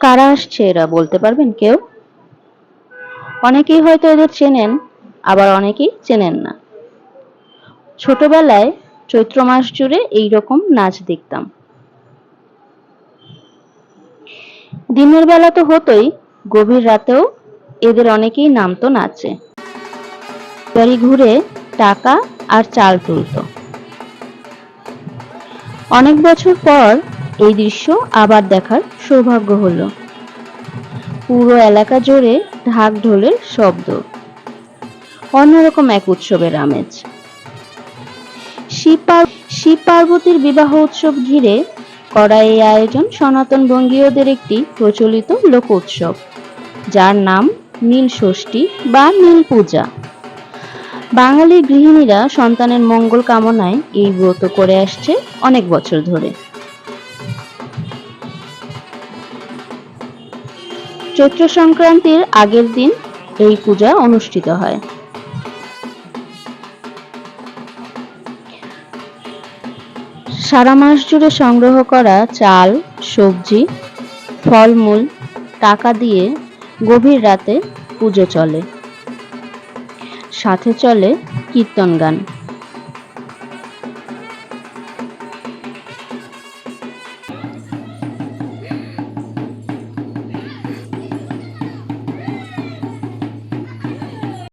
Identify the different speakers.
Speaker 1: কারা আসছে এরা বলতে পারবেন কেউ? অনেকেই হয়তো এদের চেনেন, আবার অনেকেই চেনেন না। ছোটবেলায় চৈত্র মাস জুড়ে এইরকম নাচ দেখতাম। দিনের বেলা তো হতোই, গভীর রাতেও এদের অনেকেই নামতো নাচে। বাড়ি ঘুরে টাকা আর চাল তুলতো। অনেক বছর পর এই দৃশ্য আবার দেখার সৌভাগ্য হলো। পুরো এলাকা জুড়ে ঢাক ঢোলের শব্দ। অন্যরকম এক উৎসবের আমেজ। শিব পার- পার্বতীর বিবাহ উৎসব ঘিরে করা এই আয়োজন সনাতন বঙ্গীয়দের একটি প্রচলিত লোক উৎসব, যার নাম নীল ষষ্ঠী বা নীল পূজা। বাঙালি গৃহিণীরা সন্তানের মঙ্গল কামনায় এই ব্রত করে আসছে অনেক বছর ধরে। চৈত্র সংক্রান্তির আগের দিন এই পূজা অনুষ্ঠিত হয়। সারা মাস জুড়ে সংগ্রহ করা চাল, সবজি, ফলমূল, টাকা দিয়ে গভীর রাতে পুজো চলে। সাথে চলে কীর্তন গান।